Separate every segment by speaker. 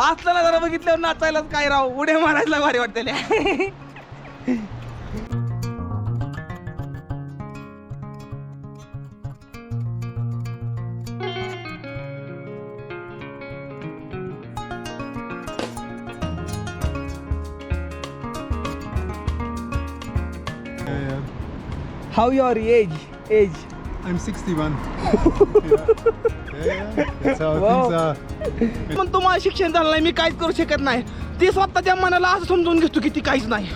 Speaker 1: असताना जरा बघितल्यावर नाचायलाच काय राव? उड्या मारायला भारी वाटते how your age age
Speaker 2: I'm 61. yeah. Yeah, yeah. That's how
Speaker 1: Wow.
Speaker 2: things are.
Speaker 1: पण तुम्हाला शिक्षण झालं नाही मी काहीच करू शकत नाही ती स्वतःच्या मनाला असं समजून घेतो की ती काहीच नाही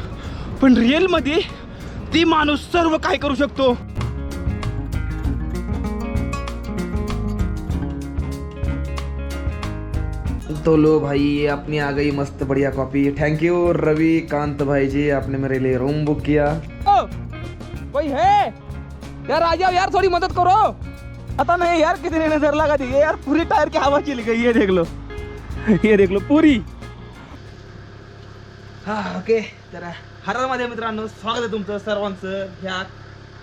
Speaker 1: पण रिअलमध्ये ती माणूस सर्व काय करू शकतो तो लो भाई ये अपनी आ गई मस्त बढ़िया copy thank you Ravi Kant भाई जी आपने मेरे लिए रूम बुक किया यार राजा यार थोड़ी मदद करो. आता नहीं यार किसी ने नजर लगा दी यार पूरी टायर की हवा चली गई ये देख लो ये देख लो पूरी. हा ओके. तर माझ्या मित्रांनो स्वागत आहे तुमचं सर्वांचं ह्या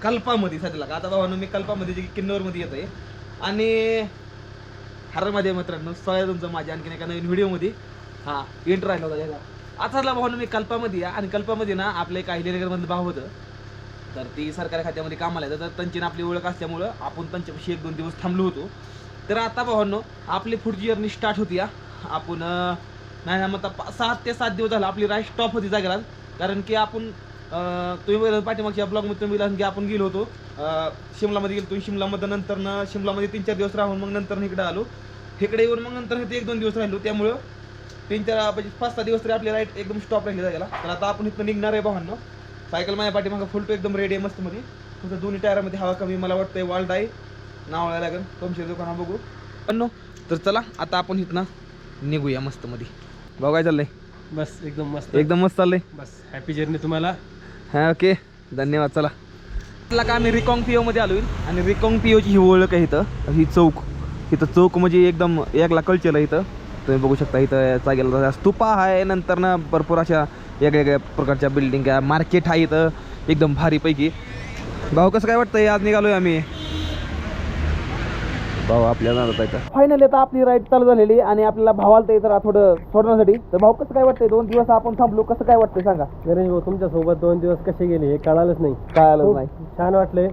Speaker 1: कल्पामध्ये. सध्याला का आता भावानं मी कल्पामध्ये जे किन्नौरमध्ये येतो आहे आणि माझ्या मित्रांनो स्वागत आहे तुमचं माझ्या आणखीन एका नवीन व्हिडिओमध्ये. हा इंटर राहिला होता याचा. आजला भावानं मी कल्पामध्ये आहे आणि कल्पामध्ये ना आपले काही लेनगरमधलं भाव होतं. तर ती सरकारी खात्यामध्ये कामाला येतं तर त्यांची आपली ओळख असल्यामुळं आपण त्यांच्यापाशी एक दोन दिवस थांबलो होतो. तर आता भावांनो आपली पुढची जर्नी स्टार्ट होती या आपण नाही ना मग आता सात ते सात दिवस झाला आपली राईड स्टॉप होती जागेला कारण की आपण तुम्ही बघितलं पाठीमागच्या ब्लॉगमध्ये तुम्ही बघितलं की आपण गेलो होतो. शिमलामध्ये गेलो तुम्ही शिमलामध्ये नंतर शिमलामध्ये तीन चार दिवस राहून मग नंतर इकडे आलो. इकडे येऊन मग नंतर इथे एक दोन दिवस राहिलो. त्यामुळं तीन चार म्हणजे पाच सहा दिवस तरी आपली राईट एकदम स्टॉप राहिली जायला तर आता आपण इथं निघणार आहे भावांनो. सायकल माझ्या पाठीमागं फुल टू एकदम रेडी आहे मस्त मध्ये. फक्त दोन्ही टायरामध्ये हवा कमी मला वाटतंय वाल्ड आहे. नाव आहे लागेल तुमच्या दुकाना बघू. पण तर चला आता आपण इथनं निघूया मस्त मध्ये. भाऊ काय चाललंय?
Speaker 3: बस एकदम मस्त.
Speaker 1: एकदम मस्त चाललंय?
Speaker 3: बस हॅपी जर्नी तुम्हाला.
Speaker 1: हा ओके. धन्यवाद चला. म्हटलं का आम्ही रिकॉंग पिओ मध्ये आलोय आणि रिकॉंग पिओची ही ओळख आहे इथं ही चौक. इथं चौक म्हणजे एकदम एकला कल्चर आहे इथं. तुम्ही बघू शकता इथं जागेला स्तूपा आहे नंतर ना भरपूर अशा वेगवेगळ्या प्रकारच्या बिल्डिंग आहे. मार्केट आहे इथं एकदम भारीपैकी. भाऊ कसं काय वाटतंय? आज निघालोय आम्ही. भाऊ आपल्याला फायनली आता आपली राईड चालू झालेली आणि आपल्याला भावाला ते जरा थोडं सोडण्यासाठी. तर भाऊ कसं काय वाटतंय? दोन दिवस आपण थांबलो कसं काय वाटतंय सांगा?
Speaker 3: गणेश भाऊ तुमच्यासोबत दोन दिवस कसे गेले हे कळालंच नाही.
Speaker 1: काय आलं
Speaker 3: खूप
Speaker 1: नाही.
Speaker 3: छान वाटले.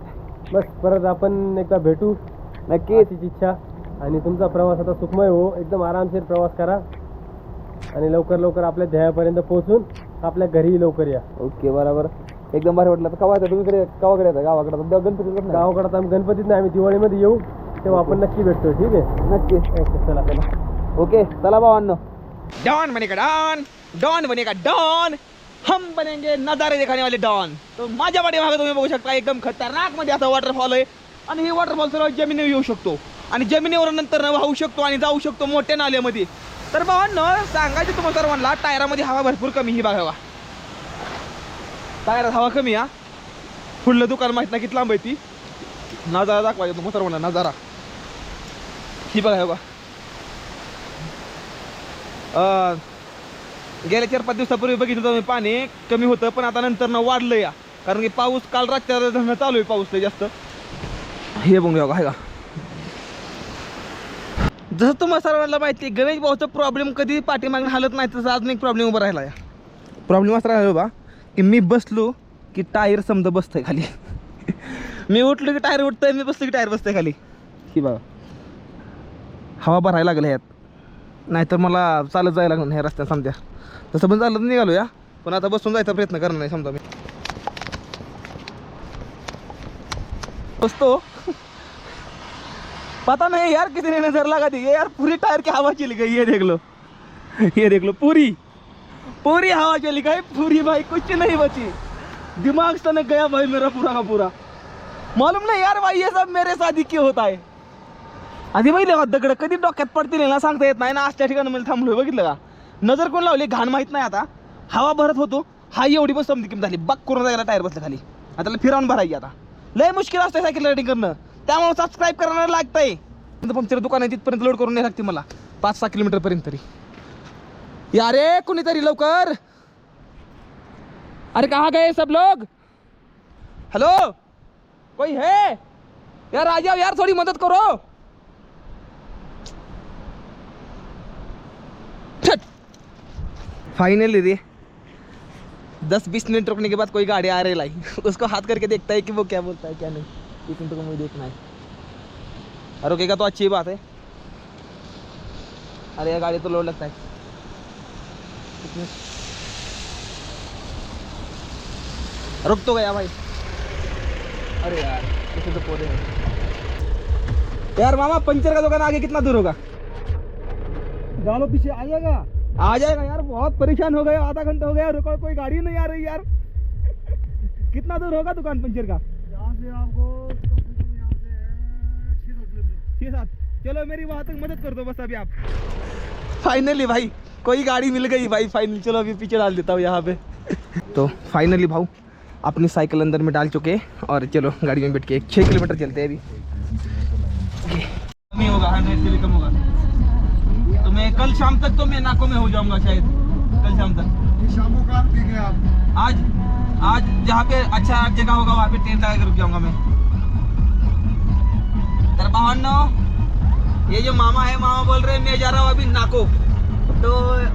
Speaker 3: बस परत आपण एकदा भेटू.
Speaker 1: नक्कीच.
Speaker 3: अशीच इच्छा. आणि तुमचा प्रवास आता सुखमय हो. एकदम आरामशीर प्रवास करा. आणि लवकर लवकर आपल्या ध्येयापर्यंत पोहोचून आपल्या घरी लवकर या.
Speaker 1: ओके बरोबर. एकदम भारी वाटलं. तर कवा येतं? तुम्ही कडे कवाकडे येतं? गावाकडे तर गणपती
Speaker 3: गावाकडे आम्ही गणपतीत नाही. आम्ही दिवाळीमध्ये येऊ. तेव्हा आपण नक्की भेटतो ठीक आहे?
Speaker 1: नक्की.
Speaker 3: ओके चला चला.
Speaker 1: ओके चला भावांनो. डॉन बनेगा डॉन. डॉन बनेगा डॉन. हम बनेंगे नजारे दिखाने वाले डॉन. तो माझ्या पाठीमागे तुम्ही बघू शकता एकदम खतरनाकमध्ये असा वॉटरफॉल आहे. आणि हे वॉटरफॉल सर्व जमिनीवर येऊ शकतो. आणि जमिनीवर नंतर वाहू शकतो आणि जाऊ शकतो मोठ्या नाल्यामध्ये. तर भावांनो सांगायचं तुम्हाला सर्वांना टायरामध्ये हवा भरपूर कमी ही बघावा टायरात हवा कमी हा पुढलं दुकान माहीत नाही किती लांब आहे ती. नजारा दाखवायचा तुम्हाला सर्वांना नजारा. ही बघा बघा. गेल्या चार पाच दिवसापूर्वी बघितलं तर मी पाणी कमी होतं पण आता नंतर ना वाढलं या कारण की पाऊस काल रातच्या धरणं चालू आहे पाऊस जास्त. हे बघूया का आहे का जसं तुम्हाला सर्वांना माहिती आहे गणेश भाऊचा प्रॉब्लेम कधी पाठीमागून हलत नाही तसं अजून एक प्रॉब्लेम उभा राहिला प्रॉब्लेम असा राहिला बा की मी बसलो की टायर समजा बसतंय खाली. मी उठलो की टायर उठतंय मी बसलो की टायर बसतंय खाली. ही बघा हवा भरायला लागल्या ह्यात. नाहीतर मला चालत जायला लागणार ह्या रस्त्यात समजा. तसं पण चालत निघालो या पण आता बसून जायचा प्रयत्न करणार नाही समजा मी. बसतो. पता नहीं यार किसी ने नजर लगा दी यार पूरी टायर की हवा चली गई ये देख लो. ये देख लो पूरी. पूरी हवा चली गई. पूरी भाई कुछ नहीं बची. दिमाग सनक गया भाई मेरा पूरा का पूरा. मालूम नहीं यार भाई ये सब मेरे साथ ही क्यों होता है? आधी बघितलं का दगड? कधी डोक्यात पडतील ना सांगता येत नाही. ना आज त्या ठिकाणी मला थांबलोय बघितलं का? नजर कोण लावली? घाण माहीत नाही आता. हवा भरत होतो. हा एवढी पण समजी किंमत झाली. बक करून जायला टायर बसलं खाली. आता त्याला भरायची आता. लय मुश्किल असतंय सायकल रायडिंग करणं. त्यामुळे सबस्क्राईब करायला लागतंय. पंक्चर दुकान आहे तिथपर्यंत लोड करून नाही लागते मला. पाच सहा किलोमीटर पर्यंत तरी. या रे कुणीतरी लवकर. अरे कहाँ गए सब लोग? हेलो कोई है? यार आ जाओ यार थोड़ी मदद करो. फाइनल फाइनली रे. दस बीस मिनट रुकने के बाद कोई गाड़ी आ रही लाई उसको हाथ करके देखता है कि वो क्या बोलता है क्या नहीं. एक मिनट को मुझे देखना है. रुकेगा तो अच्छी बात है। अरे यार गाड़ी तो लोड लगता है। रुक तो गया भाई। अरे यार इसे तो पौधे हैं। यार मामा पंचर का दुकान आगे कितना दूर होगा?
Speaker 3: डालो पीछे आइएगा
Speaker 1: आ जाएगा यार बहुत परेशान हो गए आधा घंटा हो गया रुको कोई गाड़ी नहीं आ रही यार। कितना दूर होगा दुकान पंचर का?
Speaker 3: यहाँ से आपको छः
Speaker 1: सात चलो मेरी वहाँ तक मदद कर दो बस अभी आप। फाइनली भाई कोई गाड़ी मिल गई भाई फाइनली चलो अभी पीछे डाल देता हूँ यहाँ पे। तो फाइनली भाऊ अपनी साइकिल अंदर में डाल चुके हैं और चलो गाड़ी में बैठ के छः किलोमीटर चलते हैं अभी। कम ही होगा हंड्रेड से भी कम होगा। तो मैं कल शाम तक तो मैं नाकों में हो जाऊँगा शायद। कल शाम तक।
Speaker 2: शाम को आप
Speaker 1: आज आज जहाँ पे अच्छा जगह होगा वहाँ पे ट्रेन लगा के रुक जाऊँगा मैं। तर ये जो मामा है मामा बोल रहे मैं जा रहा हूँ अभी नाको। तो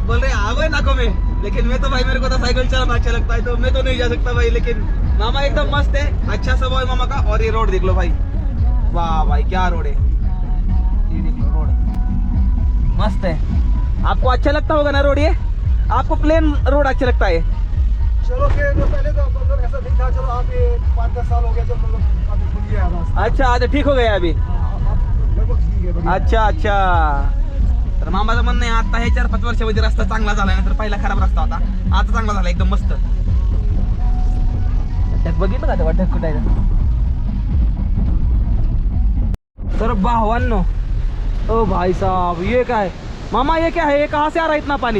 Speaker 1: बोल रहे आ गए नाको में। लेकिन मैं तो भाई मेरे को तो साइकिल चलाना अच्छा लगता है तो मैं तो नहीं जा सकता भाई लेकिन मामा एकदम मस्त है। अच्छा सब है मामा का और ये रोड देख लो भाई। वाह भाई क्या रोड है। ये देख लो रोड। मस्त है। आपको अच्छा लगता होगा ना रोड ये? आपको प्लेन रोड अच्छा लगता है।
Speaker 2: चलो के तो पहले तो मतलब ऐसा नहीं था चलो आप पाँच दस साल हो गया जब मतलब गया
Speaker 1: अच्छा अच्छा ठीक हो गया अभी। अच्छा अच्छा. तर मामाचं म्हणणं आहे आता हे चार पाच वर्षामध्ये रस्ता चांगला झाला नंतर पहिला खराब रस्ता होता. आता चांगला झाला एकदम मस्त. ढग बघितलं का तेव्हा ढग कुठं आहे? ते? तर भावांनो ओ भाई साहब ये क्या? है मामा ये क्या? है ये कहाँ से आ रहा है इतना पानी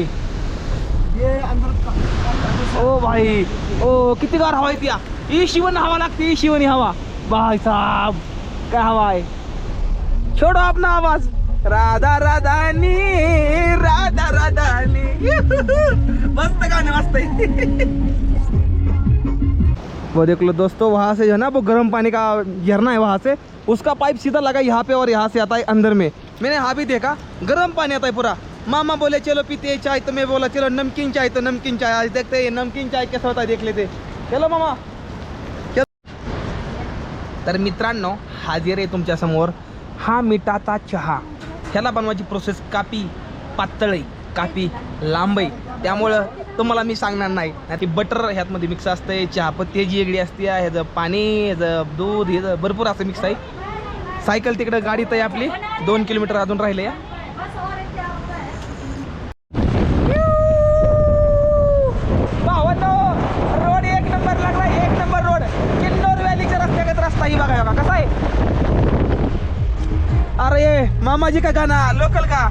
Speaker 2: ये अंदर
Speaker 1: ओ भाई ओ किती गार हवा येते या. ही शिवण हवा लागते ही शिवणी हवा. भाई साहब काय हवा आहे? छोडो अपना आवाज. राधा राधानी राधा राधानी. मस्त गाणे मस्त आहे वो देख लो दोस्तों वहाँ से जो है ना वो गर्म पानी का झरना है वहाँ से उसका पाइप सीधा लगा यहाँ पे और यहाँ से आता है अंदर में. मैंने यहाँ भी देखा गर्म पानी आता है पूरा. मामा बोले चलो पीते हैं चाय. तो मैं बोला चलो नमकीन चाय. तो नमकीन चाय आज देखते हैं ये नमकीन चाय कैसा होता है देख लेते चलो मामा. चलो. तर मित्रांनो हाजीर आहे तुमच्यासमोर हा मिठाचा चहा. ह्याला बनवायची प्रोसेस कापी पातळ आहे कापी लांब आहे त्यामुळं तुम्हाला मी सांगणार नाही. आणि ती बटर ह्यातमध्ये मिक्स असतंय चहापत्ती ह्याची वेगळी असते. ह्याचं पाणी ह्याचं दूध ह्याचं भरपूर असं मिक्स आहे. सायकल तिकडं गाडीत आहे आपली. दोन किलोमीटर अजून राहिले या रोड एक नंबर लागला एक नंबर रोड किन्नौर व्हॅलीच्या रस्त्यागत रस्ता ही बघा बघा कसा आहे अरे मामा जी का गाना लोकल का?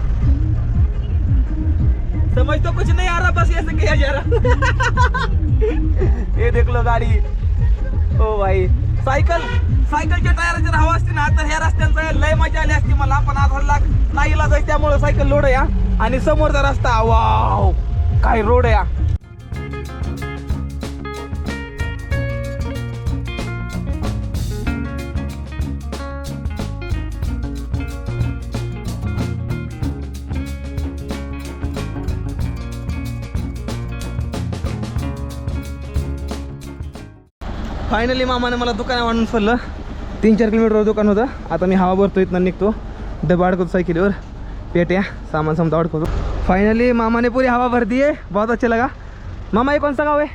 Speaker 1: समझ तो कुछ नहीं आ रहा बस ऐसे किया जा रहा. ये देख लो गाडी. ओ भाई. सायकल सायकलच्या टायर जर हवा असती ना तर ह्या रस्त्यांचा लय मजा आली असती मला पण आधार लाख नाही लागायचं त्यामुळे सायकल लोड या आणि समोरचा रस्ता वाव. काय रोड आहे फायनली मामाने मला दुकानावर आणून सोडलं. तीन चार किलोमीटरवर दुकान होतं. आता मी हवा भरतो इथनं निघतो. डबा अडकवतो सायकलीवर. पेट्या सामान समजा अडकवतो. फाइनली मामा ने पूरी हवा भर दी है बहुत अच्छा लगा. मामा ये कौन सा गाव आहे?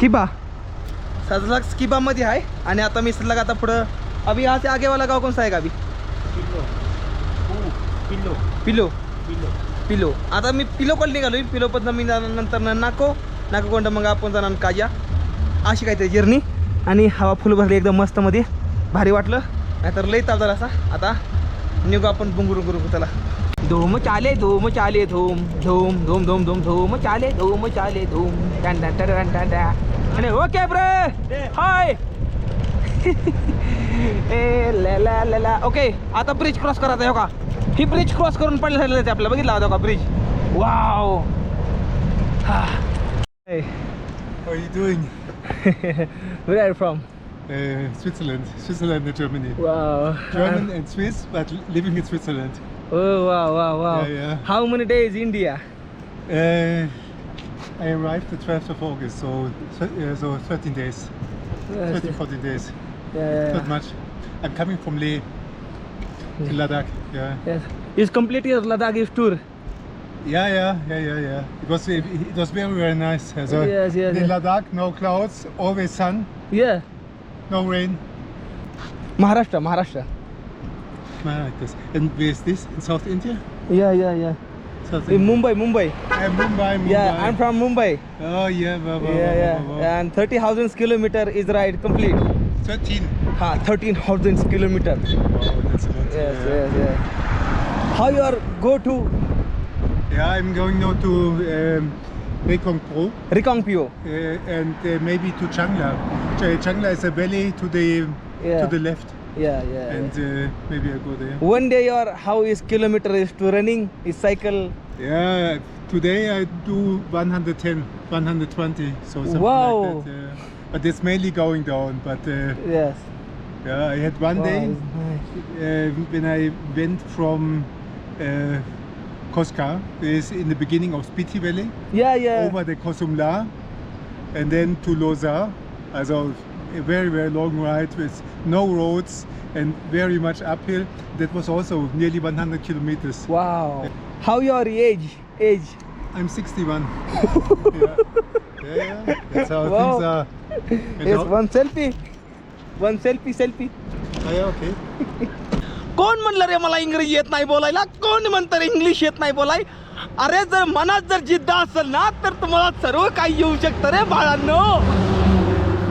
Speaker 1: किबा सजलग स्किबा मध्ये आहे. आणि आता मी सजलग आता पुढं. अभी यहाँ से आगे वाला गाव सा आहे का अभी? पिलो
Speaker 3: किलो
Speaker 1: पिलो आता मी पिलो कॉल निघालो पिलो पद्ध मी जाणार नंतर नाको नाको. कोणतं मग आपण जाणार काजा. अशी काहीतरी जर्नी आणि हवा फुल भरली एकदम मस्त मध्ये भारी वाटलं. नाहीतर लई ताप झाला असा. आता निघू आपण बुंगुरू गुरु त्याला धूम चाले धूम चाले धूम धूम धूम धूम धूम धूम चाले धूम चाले धूम. आणि ओके ब्रे! हाय! ए ला ला ला ला. ओके आता ब्रिज क्रॉस करायचा आहे हो का? ही ब्रिज क्रॉस करून पडलं झालेलं आहे आपल्याला बघितला होता का ब्रिज वाव हा.
Speaker 2: How are you doing?
Speaker 1: Where are you from?
Speaker 2: Uh, Switzerland, Switzerland and Germany.
Speaker 1: Wow.
Speaker 2: German and Swiss, but living in Switzerland.
Speaker 1: Oh wow wow wow.
Speaker 2: Yeah, yeah.
Speaker 1: How many days India?
Speaker 2: Uh, I arrived the 12th of August, so uh, so 13 days, 13, 14 days, not much. I'm coming from Leh, in Ladakh. Yeah,
Speaker 1: Yes. Is complete your Ladakh tour.
Speaker 2: Yeah, yeah, yeah, yeah, yeah. It was it was very, very nice. So
Speaker 1: yes, yes,
Speaker 2: in
Speaker 1: yes.
Speaker 2: Ladakh, no clouds, always sun,
Speaker 1: Yeah.
Speaker 2: no rain. Maharashtra, Maharashtra. Maharashtra. And where is this? In South India?
Speaker 1: Yeah, yeah, yeah.
Speaker 2: South
Speaker 1: In India. Mumbai, Mumbai.
Speaker 2: Eh, Mumbai, Mumbai.
Speaker 1: Yeah, I'm from Mumbai.
Speaker 2: Oh, yeah, wow, wow,
Speaker 1: Yeah,
Speaker 2: wow, wow. yeah.
Speaker 1: And 30,000 kilometer is right complete.
Speaker 2: 13.
Speaker 1: Ha, 13,000 kilometer.
Speaker 2: Wow, that's a lot.
Speaker 1: Yes,
Speaker 2: yeah.
Speaker 1: yes, yes. How you are go to
Speaker 2: yeah, I'm going now to um, Rekong Pro
Speaker 1: Rikongpyo?
Speaker 2: uh, and uh, maybe to Changla. Ch- Changla is a valley to the
Speaker 1: Yeah.
Speaker 2: to the left,
Speaker 1: Yeah, yeah.
Speaker 2: and uh, maybe I go there.
Speaker 1: One day your how is kilometer is to running is cycle.
Speaker 2: Yeah, today I do 110, 120, so something
Speaker 1: Wow.
Speaker 2: like that. Uh, but it's mainly going down. But uh,
Speaker 1: Yes.
Speaker 2: yeah, I had one
Speaker 1: Wow,
Speaker 2: day
Speaker 1: nice.
Speaker 2: uh, when I went from uh, Koska, is in the beginning of Spiti Valley.
Speaker 1: Yeah, yeah.
Speaker 2: over the Kosumla and then to Loza. Also a very, very long ride with no roads and very much uphill. That was also nearly 100 kilometers.
Speaker 1: Wow. How your age? Age?
Speaker 2: I'm 61. yeah. Yeah, yeah, that's how
Speaker 1: Wow.
Speaker 2: things are.
Speaker 1: Yes, one selfie. One selfie, selfie.
Speaker 2: Oh, yeah, okay.
Speaker 1: कोण म्हणलं रे मला इंग्रजी येत नाही बोलायला? कोण म्हणतं रे English येत नाही बोलाय? अरे जर मनात जर जिद्द असेल ना तर तुम्हाला सर्व काही येऊ शकतं रे बाळांनो.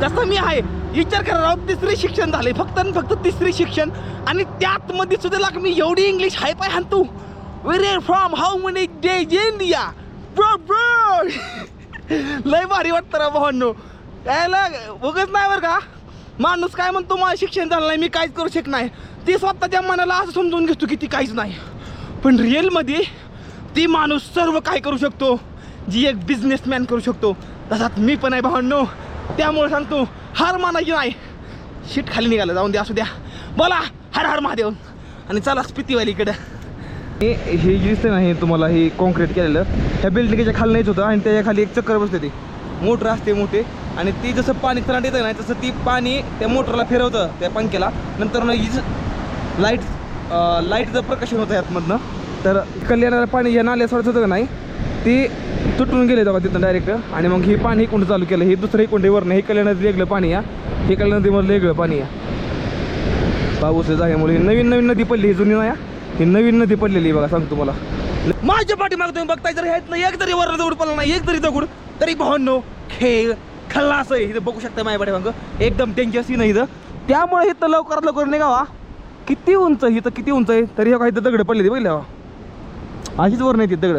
Speaker 1: जसं मी आहे विचार करा राव तिसरी शिक्षण झाले फक्त आणि फक्त तिसरी शिक्षण. आणि त्यात मध्ये सुद्धा लाग मी एवढी इंग्लिश हाय पाय तू. Where from how many days India bro bro लय भारी वाटतं रा भावांनो. यायला उगच नाही बरं का? माणूस काय म्हणतो मला शिक्षण झालं नाही मी काहीच करू शकत नाही. ती स्वतःच्या मनाला असं समजून घेतो की ती काहीच नाही. पण रिअलमध्ये ती माणूस सर्व काय करू शकतो? जी एक बिझनेसमॅन करू शकतो. तसाच मी पण आहे भावांनो. त्यामुळे सांगतो हार मानायची नाही. शीट खाली निघालं. जाऊन द्या असू द्या. बोला हर हर महादेव आणि चला स्पितीवालीकडं हे हे दिसतं नाही तुम्हाला हे कॉन्क्रीट केलेलं ह्या बिल्डिंगच्या खाली नाहीच होतं आणि त्याच्याखाली एक चक्कर बसते ते मोटर असते मोठे. आणि ती जसं पाणी करंट येतं ना तसं ती पाणी त्या मोटरला फिरवतं त्या पंख्याला. नंतर ना लाइट लाईटचं प्रकाशन होतं यातमधनं तर कल्याणाला पाणी या नाल्या सोडत होतं का नाही ती तुटून गेले बघा तिथं डायरेक्ट आणि मग हे पाणी कुंड चालू केलं. हे दुसरं कुंडीवर नाही हे नदी वेगळं पाणी या. हे कल्याणामध्ये वेगळं पाणी या. पाऊस झाल्यामुळे ही नवीन नवीन नदी पडली ही जुनी नाही ही नवीन नदी पडलेली आहे बघा सांगतो तुम्हाला. माझ्या पाठीमाग तुम्ही बघताय जर ह्यात नाही एक तरी वर दगड पडला नाही एक तरी दगड. तरी भावनो खेळ खल्लास आहे इथं बघू शकता माझ्या पाठीमाग. एकदम डेंजर सीन आहे इथं. त्यामुळे इथं लवकरात लवकर निघावा. किती उंच आहे? तर किती उंच आहे? तरी हे काही दगड पडले बघले अशीच वर नाही ती दगड.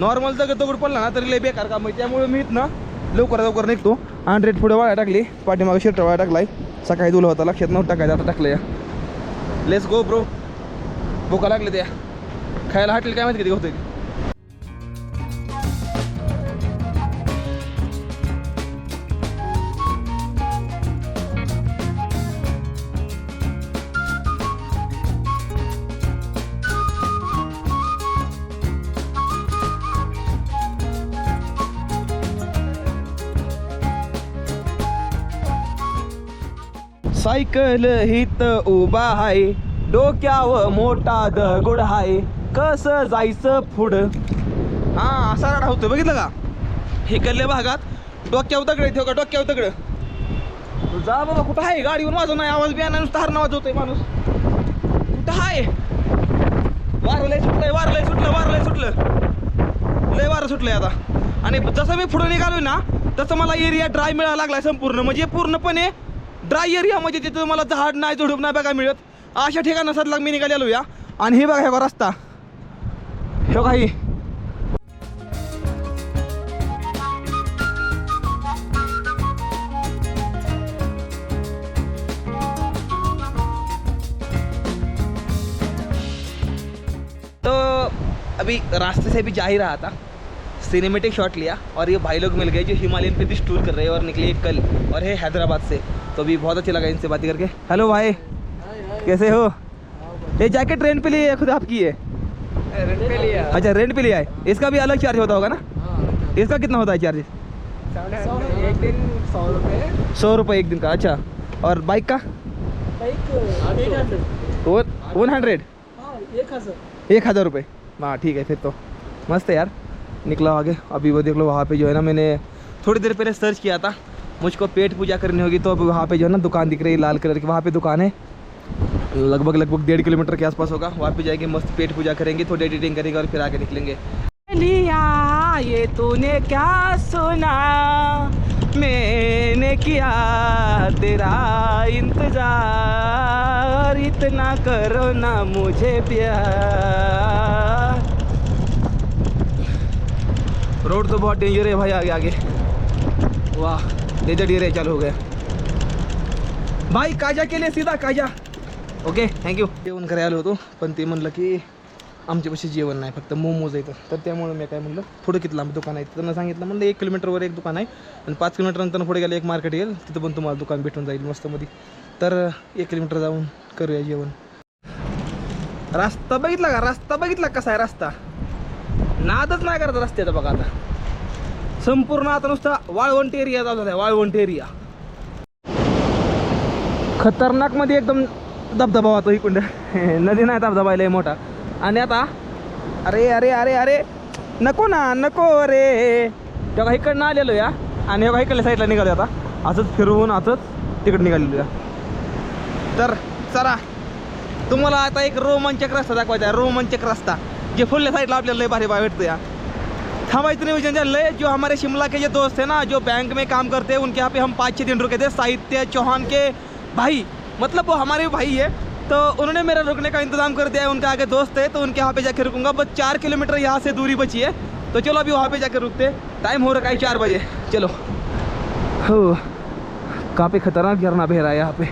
Speaker 1: नॉर्मल दगड दगड पडला ना तरी लय बेकार काम आहे. त्यामुळे मी ना लवकर लवकर निघतो. हंड्रेड पुढे वाया टाकली. पाठीमागे शर्ट वाया टाकलाय. सकाळी दुला होता लक्षात नव्हतं टाकायचं. आता टाकलं या लेस गो ब्रो भुका लागले त्या खायला हटेल काय माहिती किती होतं सायकल हित उभा आहे डोक्यावर मोठा दगड आहे कसं जायचं पुढं? हा असा राडा होतो बघितलं का? हे कल्ल्या भागात डोक्यावर दगड ठेव का? डोक्यावर दगड. जा बाबा कुठं? आहे? गाडीवर माझं नाही आवाज नाही नुसतं हरण आवाज होतोय माणूस. कुठं आहे? वारं लय सुटलंय वारं लय सुटलं वारं लय सुटलं. लय वारं सुटलंय आता. आणि जसं मी पुढे निघालोय ना तसं मला एरिया ड्राय मिळायला लागलाय संपूर्ण. म्हणजे पूर्णपणे ड्राय एरिया म्हणजे तिथं मला झाड नाही झुडूप नाही बघा मिळत. अशा ठिकाणासाठी मी निघालेलो या. आणि हे बघा हे बघा रस्ता. हे काही तो अभी रास्ते से भी जा ही रहा था. सिनेमेटिक शॉट लिया और ये भाई लोग मिल गए जो हिमालयन पे दिस टूर कर रहे हैं और निकले कल और है हैदराबाद से। तो अभी बहुत अच्छा लगा इनसे बात करके। हेलो भाई। कैसे हो? ये जैकेट रेंट पे लिए है खुद आपकी है? रेंट पे लिया। अच्छा रेंट पे लिया है। इसका भी अलग चार्ज होता होगा ना? इसका कितना होता है चार्जेस
Speaker 3: एक दिन सौ रुपये
Speaker 1: सौ रुपये एक दिन का अच्छा। और बाइक का? वन हंड्रेड
Speaker 3: एक हज़ार।
Speaker 1: रुपये हाँ ठीक है फिर तो। मस्त है यार। निकला आगे। अभी वो देख लो, वहाँ पे जो है ना मैंने थोड़ी देर पहले सर्च किया था। मुझको पेट पूजा करनी होगी तो अभी वहाँ पे जो है ना दुकान दिख रही है, लाल कलर की। वहाँ पे दुकान है। लगभग लगभग डेढ़ किलोमीटर के आसपास होगा। वहाँ पे जाएँगे, मस्त पेट पूजा करेंगे, थोड़ी एडिटिंग करेंगे और फिर आगे निकलेंगे। लिया, ये तूने क्या सुना? मैंने किया तेरा इंतज़ार। इतना करो ना मुझे प्यार। रोड तो बहुत डेंजर है भाई आगे आगे। वाह डेजर्ट एरिया चालू हो गया। भाई काजा केले सीधा काजा। ओके थँक्यू जेवण करायला आलो होतो पण ते म्हणलं की आमच्यापाशी जेवण नाही फक्त मोमोज येतं तर त्यामुळे मी काय म्हणलं थोडं किती लांब दुकान आहे त्यांना सांगितलं म्हणलं एक किलोमीटरवर एक दुकान आहे आणि पाच किलोमीटरनंतर पुढे गेलं एक मार्केट येईल तिथं पण तुम्हाला दुकान भेटून जाईल मस्तमध्ये. तर एक किलोमीटर जाऊन करूया जेवण. रस्ता बघितला का? रस्ता बघितला कसा आहे रस्ता? नादच नाही करत रस्त्याचा बघा आता. संपूर्ण आता नुसता वाळवंट एरिया चालू आहे वाळवंट एरिया खतरनाकमध्ये एकदम धबधबा होतो इकडं. नदी नाही धबधबा लय मोठा. आणि आता अरे अरे अरे अरे नको ना नको रे. तेव्हा इकडनं आलेलो या. आणि एवढा इकडल्या साईडला निघालो आता. असंच फिरवून असंच तिकडे निघालेलो या. तर चला तुम्हाला आता एक रोमांचक रस्ता दाखवायचा आहे रोमांचक रस्ता. जे फुलल्या साईडला आपल्याला लय भारी भारी भेटतो या हमारे नियोजन चल रहे जो हमारे शिमला के जो दोस्त हैं ना, जो बैंक में काम करते हैं, उनके यहाँ पे हम पाँच छः दिन रुके थे, साहित्य चौहान के भाई मतलब वो हमारे भाई है। तो उन्होंने मेरा रुकने का इंतज़ाम कर दिया है, उनके आगे दोस्त है तो उनके यहाँ पे जाके रुकूँगा। बस चार किलोमीटर यहाँ से दूरी बची है। तो चलो अभी वहाँ पे जाके रुकते टाइम हो रखा है चार बजे। चलो। हो, काफ़ी खतरनाक झरना बह रहा है यहाँ पे।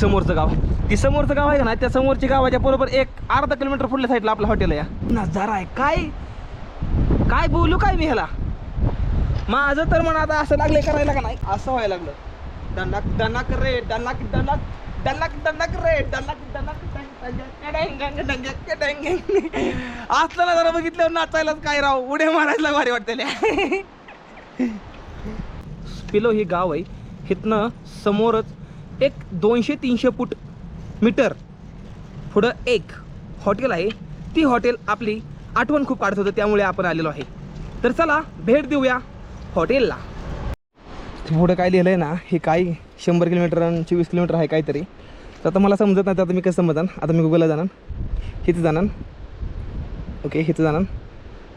Speaker 1: समोरचं गाव ती समोरचं गाव आहे का ना त्या समोरच्या गावाच्या बरोबर एक अर्धा किलोमीटर पुढल्या साईडला आपलं हॉटेल आहे नजारा आहे. काय? काय बोलू काय मी ह्याला? माझं तर म्हणा आता असं लागले करायला का नाही? असं व्हायला लागलं. दनाक दनाक रे दनाक दनाक दनाक दनाक रे दनाक दनाक असलं ना जरा बघितल्यावर नाचायलाच काय राव? उड्या मारायला भारी वाटते पिलो हे गाव आहे. इथनं समोरच एक दोनशे तीनशे फूट मीटर पुढं एक हॉटेल आहे. ती हॉटेल आपली आठवण खूप काढत होतं त्यामुळे आपण आलेलो आहे. तर चला भेट देऊया हॉटेलला. पुढं काय लिहिलं आहे ना हे काय शंभर किलोमीटर आणि चोवीस किलोमीटर आहे काहीतरी. तर आता मला समजत नाही तर आता मी कसं समजान? आता मी गुगलला जाणार हिथं जाणार ओके हिथं जाणार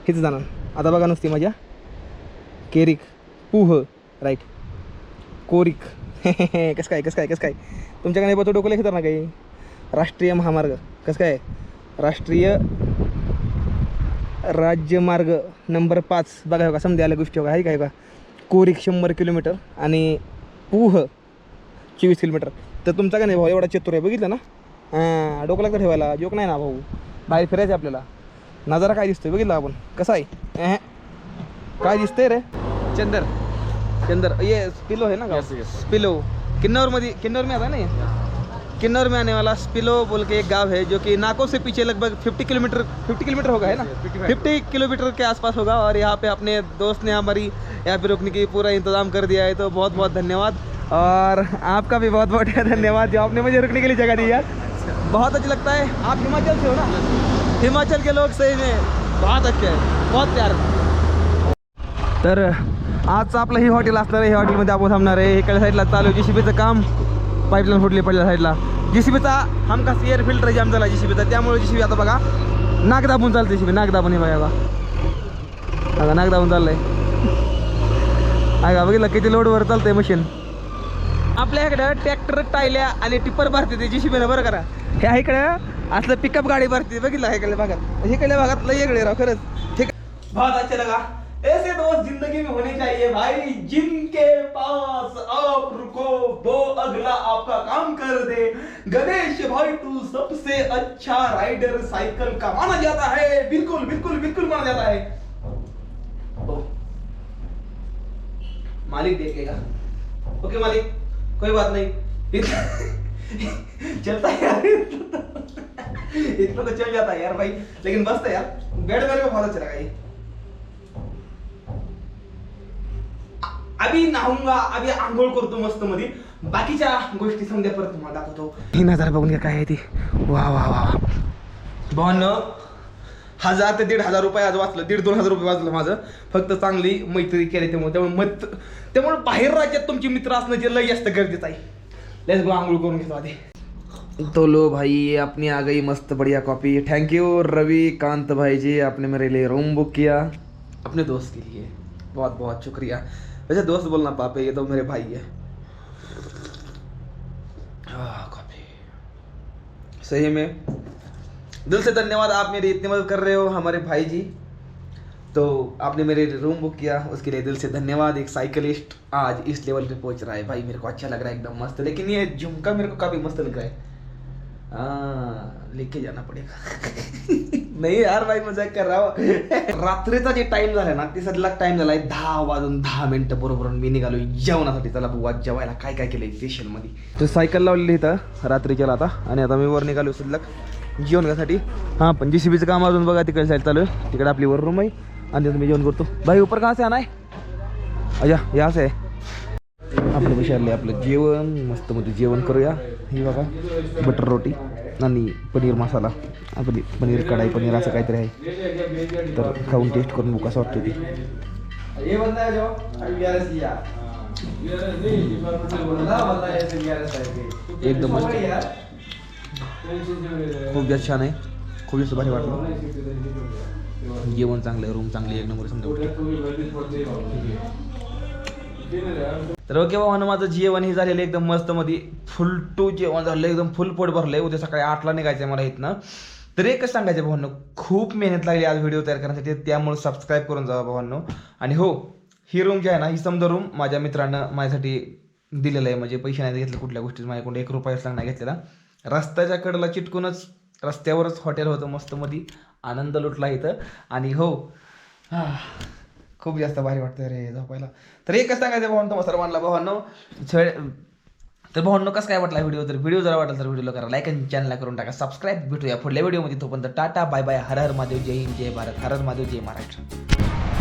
Speaker 1: हिथं जाणार आता बघा नुसती माझ्या केरिक. पुह. राईट कोरिक. कसं काय कसं काय कसं काय? तुमच्याकडे बघतो डोकं लिखत ना काही राष्ट्रीय महामार्ग कसं काय? राष्ट्रीय राज्यमार्ग नंबर पाच. बघा हो का समजा आल्या गोष्टी बघा आहे काय का कोरिक शंभर किलोमीटर आणि पूह चोवीस किलोमीटर. तर तुमचा का नाही भाऊ एवढा चतुर आहे बघितलं ना? हां डोकं लागतं ठेवायला. जोक नाही ना भाऊ. बाहेर फिरायचं आपल्याला. नजारा काय दिसतोय बघितलं आपण. कसं आहे? काय दिसतंय रे? चंदर. चंदर ये स्पिलो है ना गाँव? स्पिलो किन्नौर में किन्नौर में आता है ना ये? किन्नौर में आने वाला स्पिलो बोल के एक गाँव है जो कि नाकों से पीछे लगभग 50 किलोमीटर 50 किलोमीटर होगा है ना? 50 किलोमीटर के आसपास होगा और यहाँ पे अपने दोस्त ने हमारी यहाँ पे रुकने की पूरा इंतज़ाम कर दिया है तो बहुत बहुत धन्यवाद। और आपका भी बहुत बहुत धन्यवाद जो आपने मुझे रुकने के लिए जगह दी यार। बहुत अच्छा लगता है। आप हिमाचल से हो ना? हिमाचल के लोग सही में बहुत अच्छे हैं बहुत प्यार। तर आजचं आपलं हे हॉटेल असणार आहे. हे हॉटेलमध्ये आपण थांबणार आहे. इकडल्या साईडला चालू आहे जीसीबीचं काम. पाईपलाईन फुटली पडल्या साईडला जी सी बीचा हमखास एअर फिल्टर जाम झाला जीसीबीचा त्यामुळे जीसीबी आता बघा नाक दाबून चालते जीसीबी नाक दाबून हे बघा. बघा बघा नाक दाबून चाललंय. आहे का बघितलं किती लोडवर चालतंय मशीन आपल्या इकडं ट्रॅक्टर टायल्या आणि टिप्पर भरते ते जी जीसीबीनं बरं करा. ह्या इकडं असलं पिकअप गाडी भरते. बघितलं इकडल्या भागात? इकडल्या भागात लय वेगळे राव खरंच. ठीक आहे. बहुत अच्छा लगा ऐसे दोस्त ज़िंदगी में होने चाहिए भाई जिनके पास आप रुको वो अगला आपका काम कर दे। गणेश भाई तू सबसे अच्छा राइडर साइकिल का माना जाता है। बिल्कुल बिल्कुल बिल्कुल माना जाता है। ओ, मालिक देखेगा। ओके मालिक कोई बात नहीं। चलता है यार। इतना तो चल जाता है यार भाई। लेकिन बस यार बेड मेरे में बहुत अच्छा लगा ये। अभी नाहूंगा अभी आंघोळ करतो मस्त मध्ये बाकीच्या गोष्टी समजा परत तुम्हाला दाखवतो. तीन हजार बघून घ्या काय आहे ती. वा वा वा भावांनो हजार ते दीड हजार रुपये आज वाचलं. दीड दोन हजार रुपये वाचलं माझं. फक्त चांगली मैत्री केली त्यामुळे. त्यामुळे मत त्यामुळे बाहेर राज्यात तुमचे मित्र असणं जे लय जास्त गरजेचं आहे. लेट्स गो आंघोळ करून घेतो आधी. तो लो भाई अपनी आ गई मस्त बढ़िया copy thank you Ravi Kant भाई जी आपने मेरे लिए रूम बुक किया. अपने दोस्त के लिए. बहुत बहुत शुक्रिया. वैसे दोस्त बोलना पापे, ये तो मेरे भाई है। सही में दिल से धन्यवाद, आप मेरी इतनी मदद कर रहे हो, हमारे भाई जी। तो आपने मेरे रूम बुक किया, उसके लिए दिल से धन्यवाद, एक साइकिलिस्ट आज इस लेवल पे पहुँच रहा है। भाई, मेरे को अच्छा लग रहा है, एकदम मस्त। लेकिन ये झुमका मेरे को काफ़ी मस्त लग रहा है। हाँ लेके जाना पडेगा नाही यार भाई मजाक कर राव. रात्रीचा जे टाइम झाला ना ते सध्या टाइम झालाय दहा वाजून दहा मिनिटं बरोबर मी निघालो जेवणासाठी. चला बुवा जेवायला काय काय केलंय स्टेशनमध्ये. तर सायकल लावलेली इथं रात्रीच्याला आता. आणि आता मी वर निघालो सध्या जेवण घ्यासाठी हां पण जीसीबीचं काम अजून बघा तिकडे साईड चालू आहे. तिकडे आपली वर रूम आहे. आणि तिथं मी जेवण करतो. भाई ऊपर का असं आना अजा अच्छा असं. आहे आपलं विचारले आपलं जेवण मस्त मध्ये जेवण करूया. हे बघा बटर रोटी आणि पनीर मसाला. आपली पनीर कढाई पनीर असं काहीतरी आहे. तर खाऊन टेस्ट करून बघू कसं वाटतं ते. एकदम मस्त. खूप जास्त छान आहे. खूप जास्त भारी वाटलं. जेवण चांगलं आहे रूम चांगली आहे, एक नंबर समजा तर ओके भावानं माझं जेवण हे झालेलं आहे एकदम मस्त मध्ये फुल टू जेवण झालं एकदम फुल पोट भरलंय. उद्या सकाळी आठला निघायचं आहे मला इथनं. तर एकच सांगायचं भावांनो खूप मेहनत लागली आज व्हिडिओ तयार करण्यासाठी त्यामुळे सबस्क्राईब करून जावा भावांनो. आणि हो ही रूम जी आहे ना ही समजा रूम माझ्या मित्रानं माझ्यासाठी दिलेलं आहे. म्हणजे पैसे नाही घेतले कुठल्या गोष्टीत माझ्याकडून एक रुपया सुद्धा नाही घेतलेला. रस्त्याच्या कडेला चिटकूनच रस्त्यावरच हॉटेल होतं मस्त मध्ये आनंद लुटला इथं. आणि हो खूप जास्त भारी वाटतं रे झोपायला. तर एकच सांगायचं भावांनो तुम्हाला सर्वांना भावांनो. छळ तर भावांनो कसं काय वाटला व्हिडिओ? तर व्हिडिओ जर वाटला तर व्हिडिओला करा लाईक आणि चॅनलला करून टाका. सबस्क्राईब भेटूया पुढल्या व्हिडिओमध्ये तोपर्यंत tata bye bye Har Har Mahadev जय हिंद जय भारत हर हर महादेव जय महाराष्ट्र.